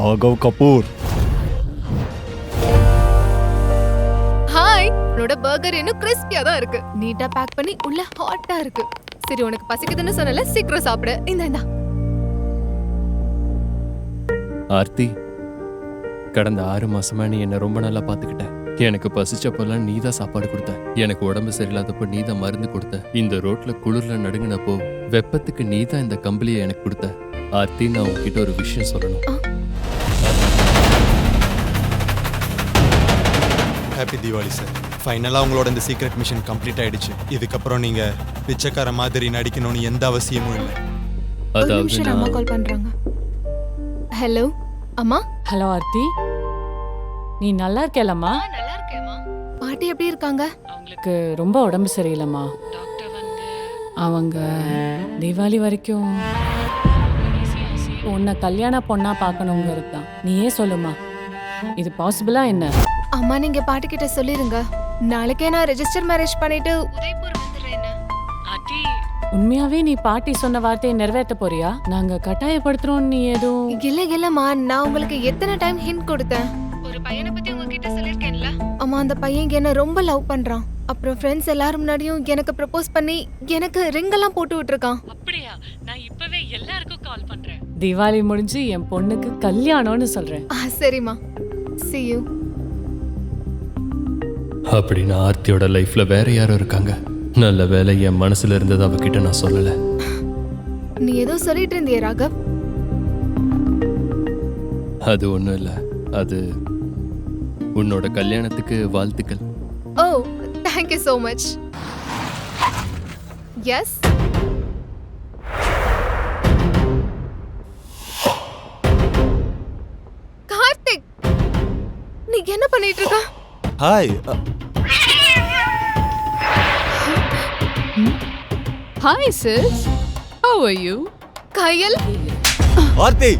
Raghav Kapoor hi உன்னோட burger இன்னும் கிறிஸ்பியா தான் இருக்கு. நீட்டா பேக் பண்ணி உள்ள ஹாட்டா இருக்கு. சரி உனக்கு பசிக்குதுன்னு சொன்னல சீக்கிரம் சாப்பிடு. இந்த இந்தா. ஆர்த்தி கடந்த ஆறு மாசமா நீ என்ன ரொம்ப நல்லா பாத்துக்கிட்ட எனக்கு பசிச்சப்பெல்லாம் நீ தான் சாப்பாடு கொடுத்த. எனக்கு உடம்பு சரியில்லாதப்போ நீ தான் மருந்து கொடுத்த. இந்த ரோட்ல குளிர்ல நடுங்கினப்போ வெப்பத்துக்கு நீ தான் இந்த கம்பளியை எனக்கு கொடுத்த. ஆர்த்தி நான் உன்கிட்ட ஒரு விஷயம் சொல்லணும். ஹாப்பி தீபாவளி சார் ஃபைனலாக உங்களோட இந்த சீக்ரெட் மிஷன் கம்ப்ளீட் ஆயிடுச்சு. இதுக்கப்புறம் நீங்கள் பிச்சைக்கார மாதிரி நடிக்கணும்னு எந்த அவசியமும் இல்லை. ஒரு அதாவது நிமிஷம் அம்மா நான் கால் பண்றாங்க. ஹலோ அம்மா? ஹலோ ஆர்த்தி. நீ நல்லா இருக்கேலம்மா? பாட்டி எப்படி இருக்காங்க? அவங்களுக்கு ரொம்ப உடம்பு சரியில்லைம்மா. டாக்டர் வந்து அவங்க தீபாவளி வரைக்கும் உன்னை கல்யாண பொண்ணா பார்க்கணுங்கிறது தான். நீயே சொல்லுமா. இது பாசிபிளா என்ன? அம்மா நீங்க பாட்டி கிட்ட சொல்லிருங்க. நாளைக்கே நான் ரெஜிஸ்டர் மேரேஜ் பண்ணிட்டு உதய்பூர் வந்துடுறேன்னு. உண்மையாவே நீ பாட்டி சொன்ன வார்த்தையை நிறைவேற்ற போறியா? நாங்க கட்டாயப்படுத்துறோம் நீ எதுவும் இல்ல இல்லம்மா. நான் உங்களுக்கு எத்தனை டைம் ஹிண்ட் கொடுத்தேன்? ஒரு பையனை பத்தி உங்ககிட்ட சொல்லிருக்கேன்ல அம்மா அந்த பையன் என்ன ரொம்ப லவ் பண்றான். அப்புறம் ஃப்ரெண்ட்ஸ் எல்லாரும் முன்னாடியும் எனக்கு ப்ரப்போஸ் பண்ணி எனக்கு ரிங் எல்லாம் போட்டு விட்டுருக்கான். அப்படியா? நான் இப்பவே எல்லாருக்கும் கால் பண்றேன். தீபாவளி முடிஞ்சு என் பொண்ணுக்கு கல்யாணம்னு சொல்றேன். ஆ சரிம்மா. See you. அப்படின்னு ஆர்த்தியோட லைஃப்ல வேற யாரும் இருக்காங்க. நல்ல வேலை என் மனசுல இருந்தது அவகிட்ட நான் சொல்லல. நீ ஏதோ சொல்லிட்டு இருந்தியே ராகவ். அது ஒண்ணும் இல்ல. அது உன்னோட கல்யாணத்துக்கு வாழ்த்துக்கள். ஓ thank you so much yes Karthik! நீ என்ன பண்ணிட்டு இருக்க? Hi Hi, sis. How are you? கையல் ஆர்த்தி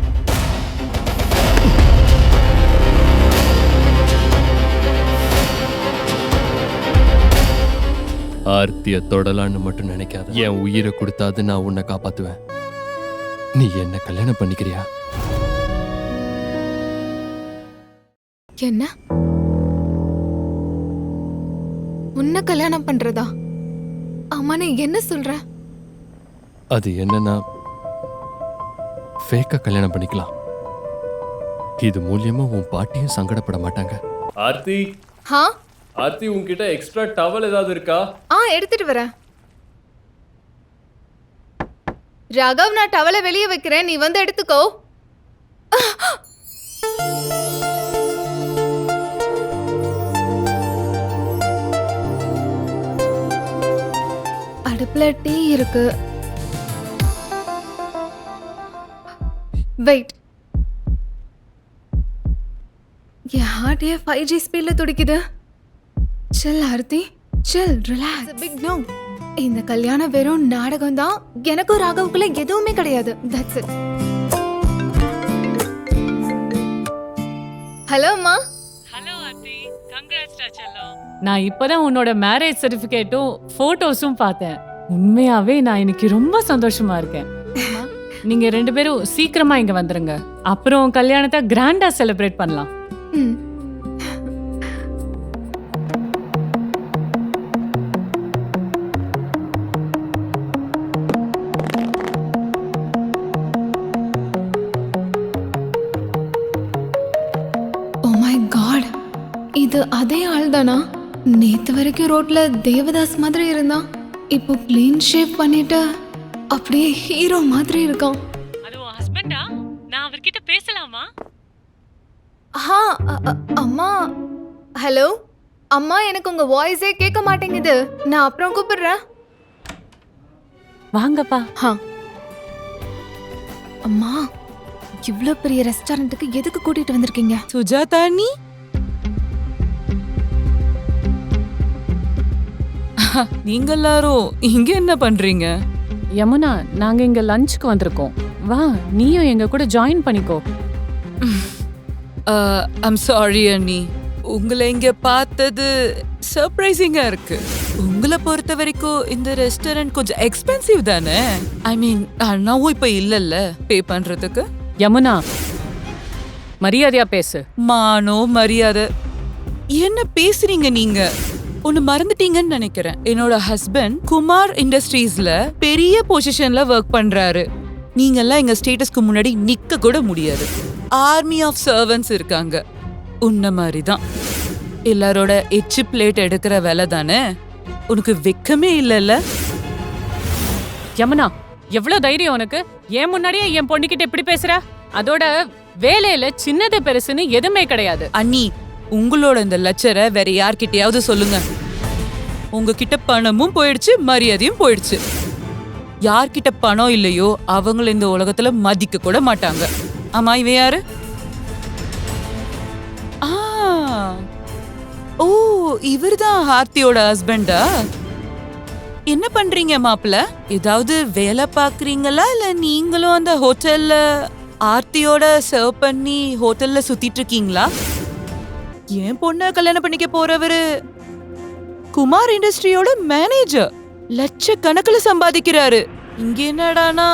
ஆர்த்திய தொடலான்னு மட்டும் நினைக்காத. என் உயிரை கொடுத்தாது நான் உன்னை காப்பாத்துவேன். நீ என்ன கல்யாணம் பண்ணிக்கிறியா? என்ன? உன்னை கல்யாணம் பண்றதா? அம்மா நீ என்ன சொல்ற? அது என்னன்னா ஃபேக்கா கல்யாணம் பண்ணிக்கலாம். இது மூலியமா உன் பாட்டியும் சங்கடப்பட மாட்டாங்க. ஆர்த்தி? ஹா? ஆர்த்தி உன்கிட்ட எக்ஸ்ட்ரா டவல் ஏதாவது இருக்கா? ஆ எடுத்துட்டு வரேன். ராகவ் நான் டவலை வெளியே வைக்கிறேன். நீ வந்து எடுத்துக்கோ. அடுப்புல டீ இருக்கு. வெயிட் என் ஹார்ட்டே ஃபைவ் ஜி ஸ்பீட்ல துடிக்குது? Chill Aarthi. Chill relax big no இந்த கல்யாணம் வெறும் நாடகம் தான். எனக்கும் ராகவுக்குள்ள எதுவுமே கிடையாது. தட்ஸ் இட் ஹலோ அம்மா. ஹலோ ஆர்த்தி. கங்க்ராட்ஸ் நான் இப்பதான் உன்னோட மேரேஜ் சர்டிபிகேட்டும் போட்டோஸும் பார்த்தேன். உண்மையாவே நான் இன்னைக்கு ரொம்ப சந்தோஷமா இருக்கேன். நீங்க ரெண்டு பேரும் சீக்கிரமா இங்க வந்துருங்க. அப்புறம் கல்யாணத்தை கிராண்டா செலிப்ரேட் பண்ணலாம். ம். Oh my God. இது அதே ஆள் தானா நேத்து வரைக்கும் ரோட்ல தேவதாஸ் மாதிரி இருந்தான். இப்போ க்ளீன் ஷேப் பண்ணிட்டு அப்படியே ஹீரோ மாதிரி இருக்கான். அது உன் ஹஸ்பண்டா நான் அவர்கிட்ட பேசலாமா? ஆ அ- அம்மா. ஹலோ அம்மா எனக்கு உங்க வாய்ஸே கேட்க மாட்டேங்குது. நான் அப்புறம் கூப்பிடுறேன். வாங்கப்பா. ஹா அம்மா இவ்ளோ பெரிய ரெஸ்டாரண்ட்டுக்கு எதுக்கு கூட்டிட்டு வந்திருக்கீங்க? சுஜாதா நீ? நீங்க எல்லாரும் இங்க என்ன பண்றீங்க? யமுனா நாங்க இங்க லஞ்சுக்கு வந்திருக்கோம். வா நீயும் எங்க கூட ஜாயின் பண்ணிக்கோ. ஐம் சாரி அண்ணி. உங்களை இங்க பார்த்தது சர்ப்ரைசிங்கா இருக்கு. உங்களை பொறுத்த வரைக்கும் இந்த ரெஸ்டாரண்ட் கொஞ்சம் எக்ஸ்பென்சிவ் தானே? ஐ மீன் அண்ணாவும் இப்ப இல்லல்ல பே பண்றதுக்கு. யமுனா மரியாதையா பேசு. மானோ மரியாதை. என்ன பேசுறீங்க நீங்க? ஒன்னு மறந்துட்டீங்கன்னு நினைக்கிறேன். என்னோட ஹஸ்பண்ட் குமார் இண்டஸ்ட்ரீஸ்ல பெரிய பொசிஷன்ல ஒர்க் பண்றாரு. நீங்கெல்லாம் எங்க ஸ்டேட்டஸ்க்கு முன்னாடி நிக்க கூட முடியாது. ஆர்மி ஆஃப் சர்வன்ஸ் இருக்காங்க. உன்ன மாதிரி தான் எல்லாரோட எச்சு பிளேட் எடுக்கிற வேலை தானே? உனக்கு வெக்கமே இல்லைல்ல? யமுனா எவ்வளவு தைரியம் உனக்கு? ஏன் முன்னாடியே என் பொண்ணுகிட்ட இப்படி பேசுற? அதோட வேலையில சின்னது பெருசுன்னு எதுவுமே கிடையாது. அண்ணி உங்களோட இந்த லெச்சரை வேற யார்கிட்டயாவது சொல்லுங்க. உங்ககிட்ட பணமும் போயிடுச்சு மரியாதையும் போயிடுச்சு. யார்கிட்ட பணம் இல்லையோ அவங்கள இந்த உலகத்துல மதிக்க கூட மாட்டாங்க. ஆமா இவ யாரு? ஆ. ஓ இவர்தான் ஆர்த்தியோட ஹஸ்பண்டா? என்ன பண்றீங்க மாப்பிள்ள? ஏதாவது வேலை பாக்குறீங்களா? இல்ல நீங்களும் அந்த ஹோட்டல்ல ஆர்த்தியோட சர்வ் பண்ணி ஹோட்டல்ல சுத்திட்டு இருக்கீங்களா? என் பொண்ண கல்யாணம் பண்ணிக்க போறவரு? குமார் இண்டஸ்ட்ரியோட மேனேஜர் லட்சக்கணக்கில் சம்பாதிக்கிறாரு. இங்க என்னடானா?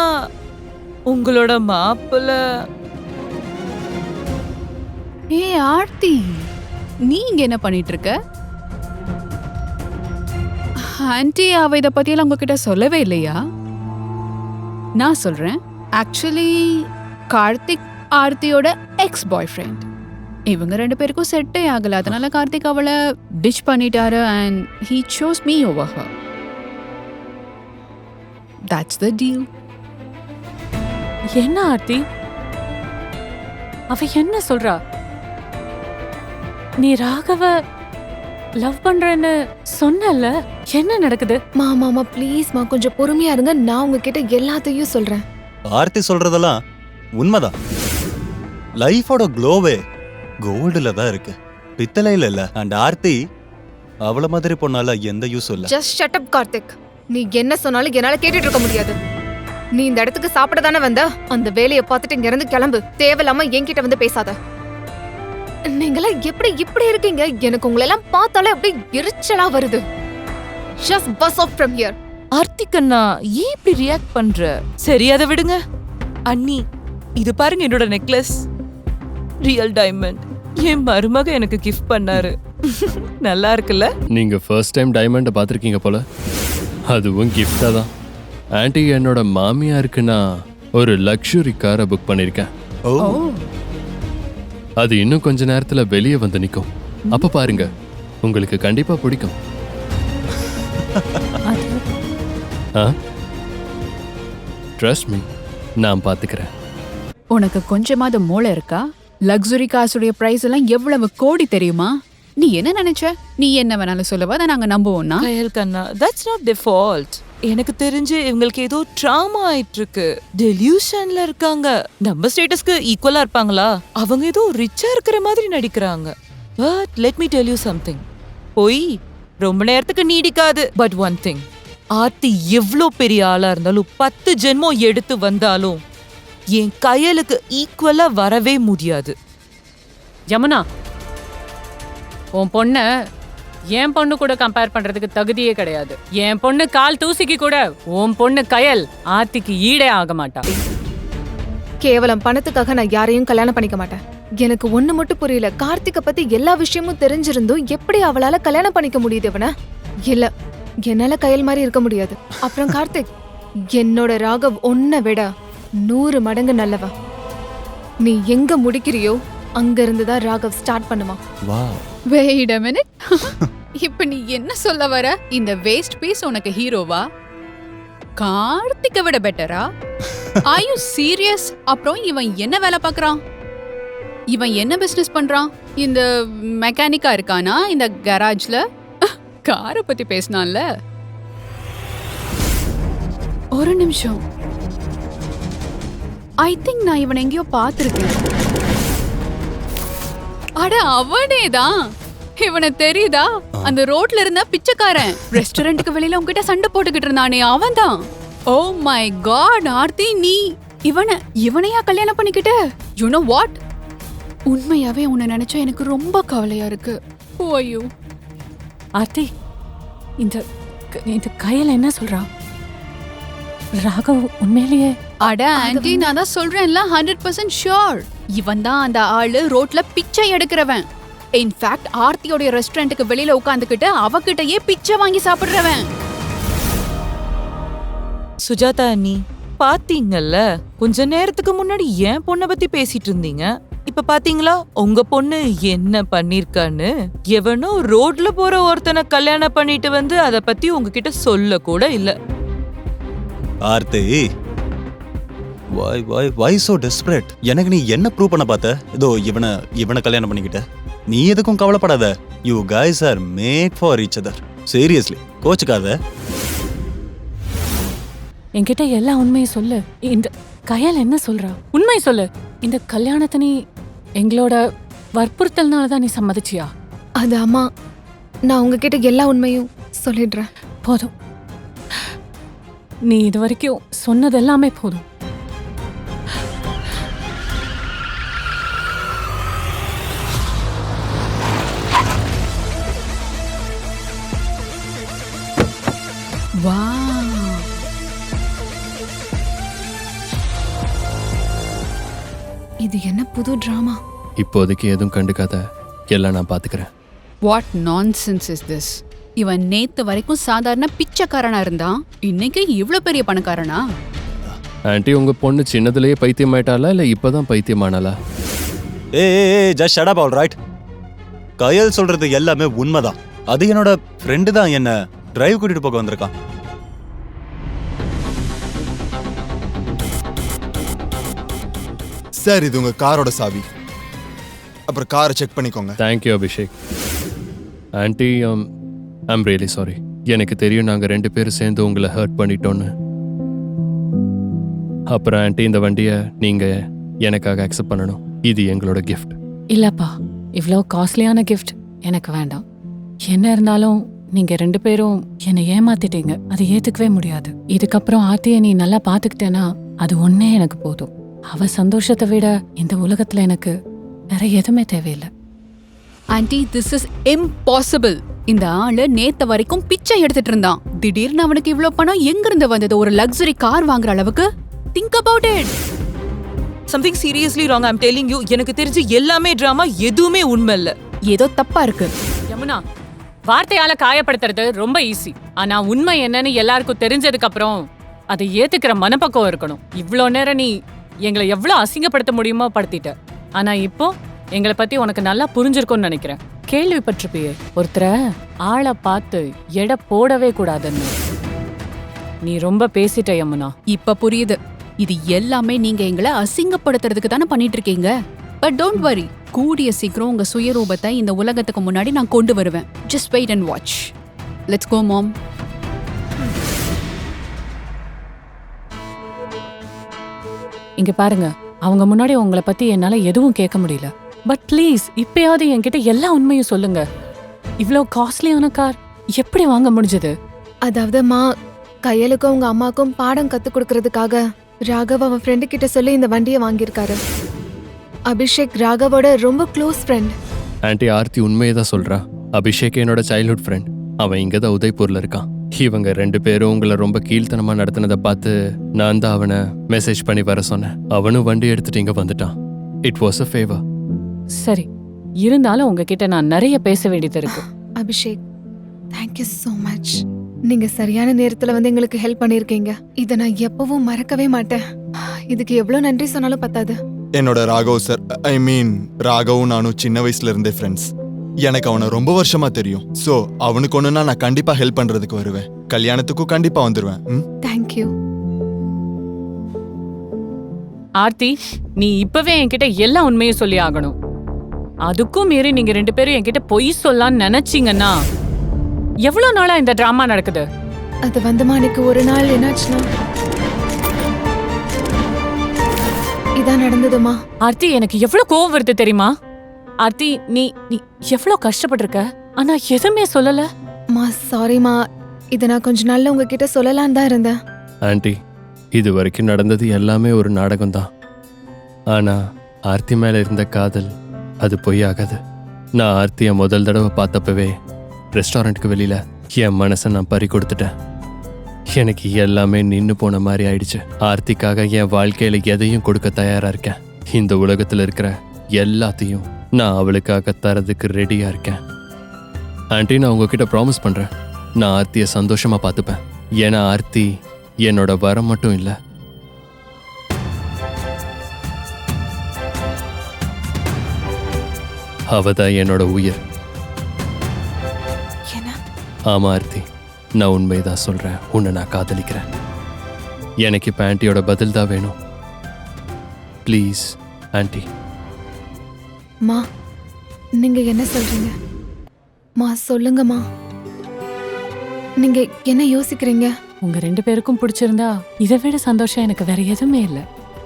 உங்களோட மாப்பிள்ள. ஏய் ஆர்த்தி நீ இங்க என்ன பண்ணிட்டு இருக்க ஆன்டி அவ இதை பத்தியெல்லாம் உங்ககிட்ட சொல்லவே இல்லையா? நான் சொல்றேன். ஆக்சுவலி கார்த்திக் ஆர்த்தியோட எக்ஸ் பாய் ஃப்ரெண்ட் இவங்க ரெண்டு பேருக்கும் செட்டே ஆகல. அதனால கார்த்திக் அவளை டிச் பண்ணிட்டாரு and he chose me over her that's the deal என்ன ஆர்த்தி? அவ என்ன சொல்றா? நீ ராகவ லவ் பண்றேன்னு சொன்னல என்ன நடக்குது? மா மாமா ப்ளீஸ்மா கொஞ்சம் பொறுமையா இருங்க. நான் உங்ககிட்ட எல்லாத்தையும் சொல்றேன். ஆர்த்தி சொல்றதெல்லாம் உண்மைதான். லைஃபோட க்ளோவே கோல்டுல தான் இருக்கு. பித்தளையில இல்ல. அண்ட் ஆர்த்தி அவள மாதிரி பொண்ணால எந்த யூஸும் இல்ல. Just shut up Karthik. நீ என்ன சொன்னாலும் என்னால கேட்டுட்டு இருக்க முடியாது. நீ இந்த இடத்துக்கு சாப்பிட தானே வந்த? அந்த வேலையை பார்த்துட்டு இங்க இருந்து கிளம்பு. தேவையில்லாம என்கிட்ட வந்து பேசாத. நீங்களாம் எப்படி இப்படி இருக்கீங்க? எனக்கு உங்களெல்லாம் பார்த்தாலே அப்படியே எரிச்சலா வருது. Just buzz off from here ஆர்த்திகண்ணா ஏன் இப்படி ரியாக்ட் பண்ற? சரி அதை விடுங்க. அண்ணி இது பாருங்க என்னோட நெக்லஸ் ரியல் டைமண்ட் என் மருமக எனக்கு கிஃப்ட் பண்ணாரு. நல்லா இருக்குல்ல? நீங்க ஃபர்ஸ்ட் டைம் டைமண்டை பார்த்துருக்கீங்க போல. அதுவும் கிஃப்டாக தான். ஆன்ட்டி என்னோட மாமியாருக்கு நான் ஒரு லக்ஸுரி காரை புக் பண்ணியிருக்கேன் ஓ. அது இன்னும் கொஞ்ச நேரத்துல வெளியே வந்து நிற்கும் அப்ப பாருங்க. உங்களுக்கு கண்டிப்பா பிடிக்கும். ஆ? ட்ரஸ்ட் மீ நான் பார்த்துக்கிறேன். உனக்கு கொஞ்சமாவது மூளை இருக்கா? லக்ஸுரி காசுடைய பிரைஸ் எல்லாம் எவ்வளவு கோடி தெரியுமா? நீ என்ன நினைச்ச? நீ என்ன வேணாலும் சொல்லவா அதை நாங்க நம்புவோம்னா? கயல் கண்ணா தட்ஸ் நாட் தி ஃபால்ட் எனக்கு தெரிஞ்சு இவங்களுக்கு ஏதோ ட்ராமா ஆயிட்டு இருக்கு டெலியூஷன்ல இருக்காங்க. நம்ம ஸ்டேட்டஸ்க்கு ஈக்குவலா இருப்பாங்களா? அவங்க ஏதோ ரிச்சா இருக்கிற மாதிரி நடிக்கிறாங்க. But let me tell you something போய் ரொம்ப நேரத்துக்கு நீடிக்காது. பட் ஒன் திங் ஆர்த்தி எவ்வளோ பெரிய ஆளா இருந்தாலும் பத்து ஜென்மம் எடுத்து வந்தாலும் என் கையலுக்கு ஈக்குவலா வரவே முடியாது. யமுனா உன் பொண்ண என் பொண்ணு கூட கம்பேர் பண்றதுக்கு தகுதியே கிடையாது. என் பொண்ணு கால் தூசிக்கு கூட உன் பொண்ணு கயல் ஆர்த்திக்கு ஈடே ஆக மாட்டா. கேவலம் பணத்துக்காக நான் யாரையும் கல்யாணம் பண்ணிக்க மாட்டேன். எனக்கு ஒண்ணு மட்டும் புரியல. கார்த்திக்க பத்தி எல்லா விஷயமும் தெரிஞ்சிருந்தும் எப்படி அவளால கல்யாணம் பண்ணிக்க முடியுது இவன? இல்ல என்னால கையல் மாதிரி இருக்க முடியாது. அப்புறம் கார்த்திக் என்னோட ராகவ் ஒன்ன விட நூறு மடங்கு நல்லவ? நீ எங்க முடிக்கிறியோ அங்க இருந்துதான் ராகவ் ஸ்டார்ட் பண்ணுவான். வா வெயிட் அ மினிட் இப்ப நீ என்ன சொல்ல வர? இந்த வேஸ்ட் பீஸ் உனக்கு ஹீரோவா? கார்த்திகை விட பெட்டரா ஆர் யூ சீரியஸ் அப்புறம் இவன் என்ன வேலை பார்க்கறான்? இவன் என்ன பிசினஸ் பண்றான்? இந்த மெக்கானிக்கா இருக்கானா இந்த கராஜ்ல காரை பத்தி பேசினான்ல. ஒரு நிமிஷம். ஐ திங்க் நான் இவனை எங்கேயோ பார்த்துருக்கேன். அட அவனே தான் இவனை தெரியுதா? அந்த ரோட்ல இருந்த பிச்சைக்காரன். ரெஸ்டாரண்ட்டுக்கு வெளியில உங்ககிட்ட சண்டை போட்டுக்கிட்டு இருந்தானே அவன்தான். ஓ மை காட் ஆர்த்தி நீ. இவனை இவனையா கல்யாணம் பண்ணிக்கிட்ட? யூ நோ வாட் உண்மையாவே உன்னை நினைச்சா எனக்கு ரொம்ப கவலையா இருக்கு. ஓய்யோ ஆர்த்தி இந்த இந்த கையில் என்ன சொல்றான் ராகவ் உண்மையிலேயே அட ஆன்ட்டி நான் தான் சொல்றேன்ல ஹண்ட்ரட் பர்சன்ட் ஷியோர் இவன் தான் அந்த ஆளு ரோட்ல பிச்சை எடுக்கிறவன். இன்ஃபேக்ட் ஆர்த்தியோட ரெஸ்டாரண்ட்டுக்கு வெளியில உட்காந்துக்கிட்டு அவகிட்டயே பிச்சை வாங்கி சாப்பிடுறவன். சுஜாதா அண்ணி பாத்தீங்கல்ல கொஞ்ச நேரத்துக்கு முன்னாடி என் பொண்ணை பத்தி பேசிட்டு இருந்தீங்க? இப்ப பாத்தீங்களா உங்க பொண்ணு என்ன பண்ணிருக்கான்னு? எவனோ ரோட்ல போற ஒருத்தனை கல்யாணம் பண்ணிட்டு வந்து அத பத்தி உங்ககிட்ட சொல்ல கூட இல்ல. Aarthi why why why so desperate எனக்கு நீ என்ன ப்ரூவ் பண்ண பார்த்த? இதோ இவனை இவனை கல்யாணம் பண்ணிக்கிட்ட. நீ எதுக்கும் கவலைப்படாத. You guys are made for each other. Seriously கோச்சுக்காத. என்கிட்ட எல்லா உண்மையும் சொல்லு. இந்த கையால் என்ன சொல்றா? உண்மை சொல்லு. இந்த கல்யாணத்தை நீ எங்களோட வற்புறுத்தல்னால தான் நீ சம்மதிச்சியா? அது அம்மா நான் உங்ககிட்ட எல்லா உண்மையும் சொல்லிடுறேன். போதும். நீ இது வரைக்கும் சொன்னது எல்லாமே போதும். இது என்ன புது ட்ராமா இப்போதைக்கு எதுவும் கண்டுக்காத. எல்லாம் நான் பாத்துக்கிறேன். வாட் நான்சென்ஸ் இஸ் திஸ் இவன் நேத்து வரைக்கும் சாதாரண பிச்சைக்காரனா இருந்தான் இன்னைக்கு இவ்ளோ பெரிய பணக்காரனா? ஆன்ட்டி உங்க பொண்ணு சின்னதுலயே பைத்தியமாயிட்டாளா? இல்ல இப்பதான் பைத்தியமானாளா? ஏ ஏ just shut up all right Kayal சொல்றது எல்லாமே உண்மைதான். அது என்னோட ஃப்ரெண்டு தான் என்ன டிரைவ் கூட்டிட்டு போக வந்திருக்கான். சார் இது உங்க காரோட சாவி. அப்புறம் காரை செக் பண்ணிக்கோங்க. Thank you Abhishek aunty I'm really sorry எனக்கு தெரியும் நாங்கள் ரெண்டு பேரும் சேர்ந்து உங்களை ஹர்ட் பண்ணிட்டோன்னு அப்புறம் ஆன்ட்டி இந்த வண்டியை நீங்கள் எனக்காக அக்செப்ட் பண்ணணும். இது எங்களோட கிஃப்ட் இல்லப்பா இவ்வளோ காஸ்ட்லியான கிஃப்ட் எனக்கு வேண்டாம். என்ன இருந்தாலும் நீங்க ரெண்டு பேரும் என்னை ஏமாத்திட்டீங்க. அதை ஏத்துக்கவே முடியாது. இதுக்கப்புறம் ஆர்த்தியை நீ நல்லா பாத்துக்கிட்டேன்னா அது ஒன்னே எனக்கு போதும். அவ சந்தோஷத்தை விட இந்த உலகத்துல எனக்கு வேற எதுவுமே தேவையில்லை. ஆன்ட்டி திஸ் இஸ் இம்பாசிபிள் இந்த ஆளு நேத்து வரைக்கும் பிச்சை எடுத்துட்டு இருந்தான். திடீர்னு அவனுக்கு இவ்ளோ பணம் எங்க இருந்து வந்தது? ஒரு லக்ஸரி கார் வாங்குற அளவுக்கு? Think about it something seriously wrong I'm telling you எனக்கு தெரிஞ்சு எல்லாமே டிராமா எதுவுமே உண்மை இல்ல. ஏதோ தப்பா இருக்கு. யமுனா வார்த்தையால காயப்படுத்துறது ரொம்ப ஈஸி ஆனா உண்மை என்னன்னு எல்லாருக்கும் தெரிஞ்சதுக்கு அப்புறம் அதை ஏத்துக்கிற மனப்பக்குவம் இருக்கணும். இவ்ளோ நேரம் நீ எங்களை எவ்வளோ அசிங்கப்படுத்த முடியுமோ படுத்திட்ட. ஆனா இப்போ எங்களை பத்தி உனக்கு நல்லா புரிஞ்சிருக்கும்னு நினைக்கிறேன். கேள்விப்பட்டிருப்பியே ஒருத்தரை ஆளை பார்த்து எடை போடவே கூடாதுன்னு. நீ ரொம்ப பேசிட்ட யமுனா. இப்ப புரியுது. இது எல்லாமே நீங்க எங்களை அசிங்கப்படுத்துறதுக்கு தானே பண்ணிட்டு இருக்கீங்க பட் டோன்ட் வரி கூடிய சீக்கிரம் உங்க சுயரூபத்தை இந்த உலகத்துக்கு முன்னாடி நான் கொண்டு வருவேன். Just wait and watch let's go mom இங்க பாருங்க அவங்க முன்னாடி உங்களை பத்தி என்னால எதுவும் கேட்க முடியல. பட் ப்ளீஸ் இப்பயாவது என்கிட்ட எல்லா உண்மையும் சொல்லுங்க. இவ்ளோ காஸ்ட்லியான கார் எப்படி வாங்க முடிஞ்சது? அதாவது அம்மா கையலுக்கும் உங்க அம்மாக்கும் பாடம் கத்து கொடுக்கறதுக்காக ராகவ் அவன் ஃப்ரெண்டு கிட்ட சொல்லி இந்த வண்டியை வாங்கியிருக்காரு. அபிஷேக் ராகவோட ரொம்ப க்ளோஸ் ஃப்ரெண்ட் ஆன்ட்டி ஆர்த்தி உண்மையை தான் சொல்றா. அபிஷேக் என்னோட சைல்ட்ஹுட் ஃப்ரெண்ட் அவன் இங்கே தான் உதய்பூர்ல இருக்கான். இவங்க ரெண்டு பேரும் உங்களை ரொம்ப கீழ்த்தனமா நடத்தினதை பார்த்து நான் தான் அவனை மெசேஜ் பண்ணி வர சொன்னேன். அவனும் வண்டி எடுத்துட்டு இங்க வந்துட்டான். இட் வாஸ் அ ஃபேவர் சரி இருந்தாலும் உங்ககிட்ட நான் நிறைய பேச வேண்டியது இருக்கு. அபிஷேக் தேங்க்யூ ஸோ மச் நீங்க சரியான நேரத்துல வந்து எங்களுக்கு ஹெல்ப் பண்ணிருக்கீங்க இதை நான் எப்பவும் மறக்கவே மாட்டேன். இதுக்கு எவ்வளவு நன்றி சொன்னாலும் பத்தாது. என்னோட ராகவ் சார் ஐ மீன் ராகவும் நானும் சின்ன வயசுல இருந்தே ஃப்ரெண்ட்ஸ் எனக்கு அவனை ரொம்ப வருஷமா தெரியும். ஸோ அவனுக்கு ஒண்ணுனா நான் கண்டிப்பா ஹெல்ப் பண்றதுக்கு வருவேன். கல்யாணத்துக்கும் கண்டிப்பா வந்துருவேன். ம்? தேங்க்யூ ஆர்த்தி நீ இப்பவே என்கிட்ட எல்லா உண்மையும் சொல்லி ஆகணும். அதுக்கும் மீறி நீங்க ரெண்டு பேரும் என்கிட்ட பொய் சொல்லலாம்னு நினைச்சீங்கன்னா எவ்வளவு நாளா இந்த டிராமா நடக்குது? அது வந்துமா எனக்கு ஒரு நாள் என்னாச்சுன்னா? இதான் நடந்ததுமா? ஆர்த்தி எனக்கு எவ்வளவு கோவம் வருது தெரியுமா? ஆர்த்தி நீ நீ எவ்வளவு கஷ்டப்பட்டிருக்க? ஆனா எதுவுமே சொல்லல? மா சாரிம்மா இதை நான் கொஞ்ச நாள்ல உங்ககிட்ட சொல்லலான்னு தான் இருந்தேன். ஆன்ட்டி இது வரைக்கும் நடந்தது எல்லாமே ஒரு நாடகம்தான் ஆனா ஆர்த்தி மேல இருந்த காதல் அது பொய்யாகாது நான் ஆர்த்தியை முதல் தடவை பார்த்தப்பவே ரெஸ்டாரண்ட்டுக்கு வெளியில என் மனசை நான் பறி கொடுத்துட்டேன். எனக்கு எல்லாமே நின்னு போன மாதிரி ஆயிடுச்சு. ஆர்த்திக்காக என் வாழ்க்கையில எதையும் கொடுக்க தயாரா இருக்கேன். இந்த உலகத்துல இருக்கிற எல்லாத்தையும் நான் அவளுக்காக தரதுக்கு ரெடியா இருக்கேன். ஆண்டி நான் உங்ககிட்ட ப்ராமிஸ் பண்றேன். நான் ஆர்த்தியை சந்தோஷமா பார்த்துப்பேன். ஏன்னா ஆர்த்தி என்னோட வரம் மட்டும் இல்லை. அவ தான் என்னோட உயிர். ஆமா ஆர்த்தி நான் உண்மைதான் சொல்றேன். உன்னை நான் காதலிக்கிறேன். எனக்கு இப்போ ஆன்ட்டியோட பதில் தான் வேணும். ப்ளீஸ் ஆன்ட்டி மா நீங்க என்ன சொல்றீங்க? மா சொல்லுங்கம்மா. நீங்க என்ன யோசிக்கிறீங்க? உங்க ரெண்டு பேருக்கும் பிடிச்சிருந்தா இதை விட சந்தோஷம் எனக்கு வேற எதுவுமே இல்லை.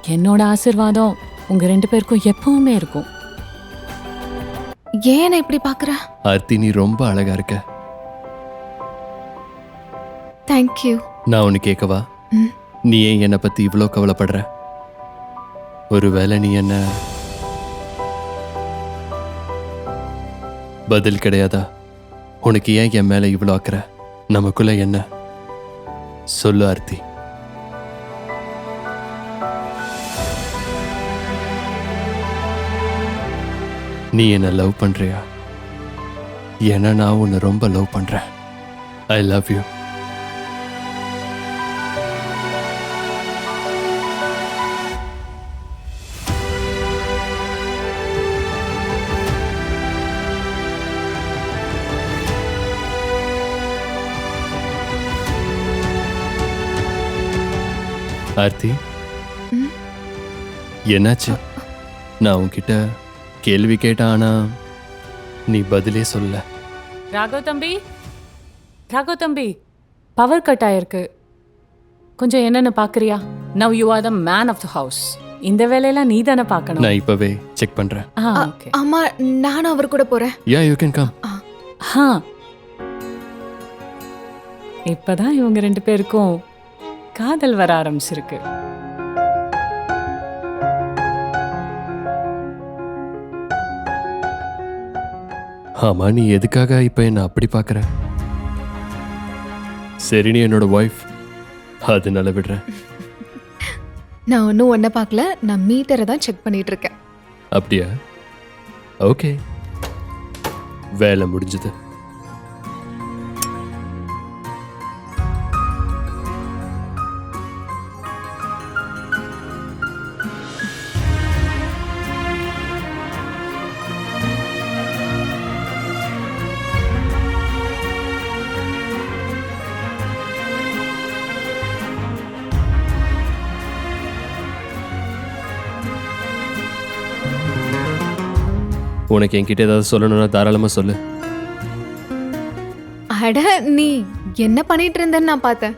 என்னோட ஆசிர்வாதம் உங்க ரெண்டு பேருக்கும் எப்பவுமே இருக்கும். ஏன் இப்படி பாக்குற ஆர்த்தி நீ ரொம்ப அழகா இருக்க. தேங்க்யூ நான் ஒன்று கேட்கவா ம். நீ ஏன் என்னை பத்தி இவ்வளோ கவலைப்படுற? ஒருவேளை நீ என்ன பதில் கிடையாதா? உனக்கு ஏன் என் மேலே இவ்வளோ அக்கற? நமக்குள்ள என்ன? சொல்லு ஆர்த்தி. நீ என்ன லவ் பண்றியா? ஏன்னா நான் உன்னை ரொம்ப லவ் பண்றேன். I love you Aarthi? என்னாச்சு? நான் உன்கிட்ட கேள்வி கேட்டேன் ஆனா நீ பதிலே சொல்ல. ராகவ் தம்பி? ராகவ் தம்பி பவர் கட் ஆயிருக்கு. கொஞ்சம் என்னன்னு பாக்குறியா? Now you are the man of the house இந்த வேலையெல்லாம் நீ தானே பார்க்கணும். நான் இப்பவே செக் பண்றேன். ஆ அ- ஓகே அம்மா நானும் அவர் கூட போறேன். யா யூ கேன் கம் ஆ. இப்பதான் இவங்க ரெண்டு பேருக்கும் காதல் வர ஆரம்பிச்சிருக்கு. ஆமா நீ எதுக்காக இப்ப என்ன அப்படி பார்க்கற? சரி நீ என்னோட ஒய்ஃப் அதனால விடுறேன். நான் ஒன்றும் ஒன்றை பார்க்கல. நான் மீட்டரை தான் செக் பண்ணிட்டு இருக்கேன் அப்படியா? ஓகே வேலை முடிஞ்சது. உனக்கு என்கிட்ட ஏதாவது சொல்லணும்னா தாராளமா சொல்லு. அட நீ என்ன பண்ணிட்டு இருந்தேன்னு நான் பார்த்தேன்.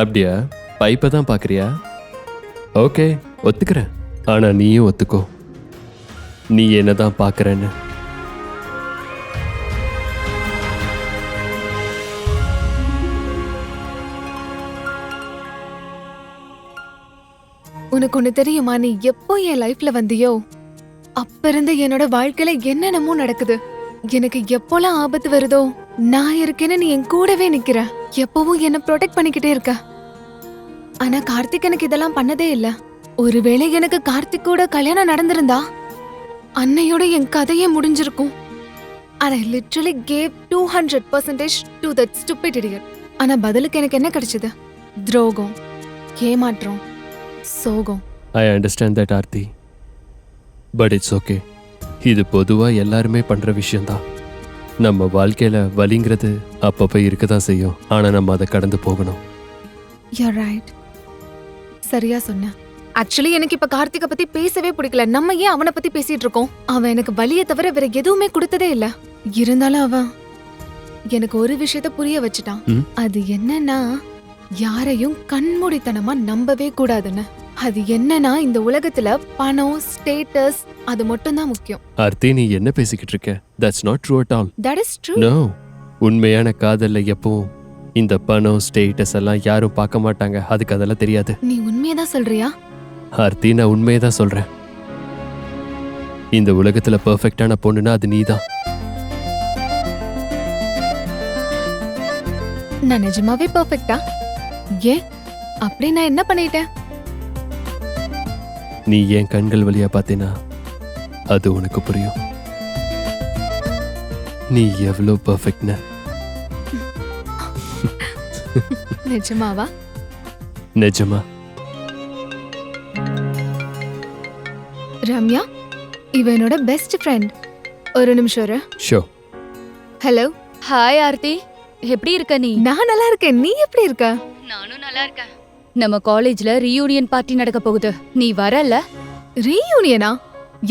அப்படியா? பைப்பை தான் பார்க்குறியா? ஓகே ஒத்துக்கிறேன். ஆனா நீயும் ஒத்துக்கோ. நீ என்ன தான் பார்க்குறேன்னு. உனக்கு ஒன்று தெரியுமா? நீ எப்போ என் லைஃப்ல வந்தியோ? அப்ப இருந்து என்னோட வாழ்க்கையில என்னென்னமோ நடக்குது. எனக்கு எப்போலாம் ஆபத்து வருதோ நான் இருக்கேன்னு நீ என் கூடவே நிக்கிற. எப்பவும் என்ன ப்ரொடெக்ட் பண்ணிக்கிட்டே இருக்க. ஆனா கார்த்திக் எனக்கு இதெல்லாம் பண்ணதே இல்ல. ஒருவேளை எனக்கு கார்த்திக் கூட கல்யாணம் நடந்திருந்தா அன்னையோட என் கதையே முடிஞ்சிருக்கும். ஆனா literally gave two hundred percentage to that stupid idiot ஆனா பதிலுக்கு எனக்கு என்ன கிடைச்சது? துரோகம் ஏமாற்றம் சோகம். I understand that Aarthi but it's okay இது பொதுவாக எல்லாருமே பண்ணுற விஷயம்தான். நம்ம வாழ்க்கையில் வலிங்கிறது அப்பப்போ இருக்க தான் செய்யும். ஆனால் நம்ம அதை கடந்து போகணும். யூர் ரைட் சரியா சொன்ன. ஆக்சுவலி எனக்கு இப்ப கார்த்திகை பத்தி பேசவே பிடிக்கல. நம்ம ஏன் அவனை பத்தி பேசிட்டு இருக்கோம்? அவன் எனக்கு வலியை தவிர வேற எதுவுமே கொடுத்ததே இல்ல. இருந்தாலும் அவன் எனக்கு ஒரு விஷயத்த புரிய வச்சுட்டான்? அது என்னன்னா யாரையும் கண்மூடித்தனமா நம்பவே கூடாதுன்னு. அது என்னன்னா இந்த உலகத்துல பணம் ஸ்டேட்டஸ் அது மட்டும்தான் முக்கியம். ஆர்த்தி நீ என்ன பேசிக்கிட்டு இருக்க? That's not true at all that is true no உண்மையான காதல்ல எப்பவும் இந்த பணம் ஸ்டேட்டஸ் எல்லாம் யாரும் பார்க்க மாட்டாங்க. அதுக்கு அதெல்லாம் தெரியாது. நீ உண்மையதான் சொல்றியா? ஆர்த்தி நான் உண்மையை தான் சொல்றேன். இந்த உலகத்துல பெர்ஃபெக்டான பொண்ணுனா அது நீதான். நான் நிஜமாவே பெர்ஃபெக்ட்டா ஏன்? அப்படி நான் என்ன பண்ணிட்டேன்? நீ என் கண்கள் வழியா பார்த்தீனா? அது உனக்கு புரியும். நீ எவ்வளோ பர்ஃபெக்ட்னு நிஜமாவா? நிஜமா. ரம்யா இவ என்னோட பெஸ்ட் ஃப்ரெண்ட் ஒரு நிமிஷம் இரு. ஷோ ஹலோ ஹாய் ஆர்த்தி. எப்படி இருக்க நீ? நான் நல்லா இருக்கேன். நீ எப்படி இருக்க? நானும் நல்லா இருக்கேன். நம்ம காலேஜ்ல ரீயூனியன் பார்ட்டி நடக்க போகுது. நீ வரல? ரீயூனியனா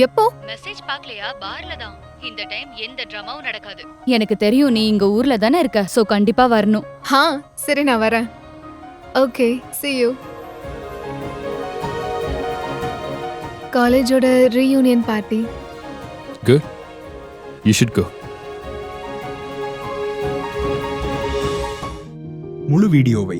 எப்போ? மெசேஜ் பார்க்கலையா? பார்ல தான். இந்த டைம் எந்த ட்ராமாவும் நடக்காது. எனக்கு தெரியும் நீ இங்க ஊர்ல தானே இருக்க. சோ கண்டிப்பா வரணும். ஹா சரி நான் வரேன். Okay see you. காலேஜோட reunion party good you should go முழு வீடியோவை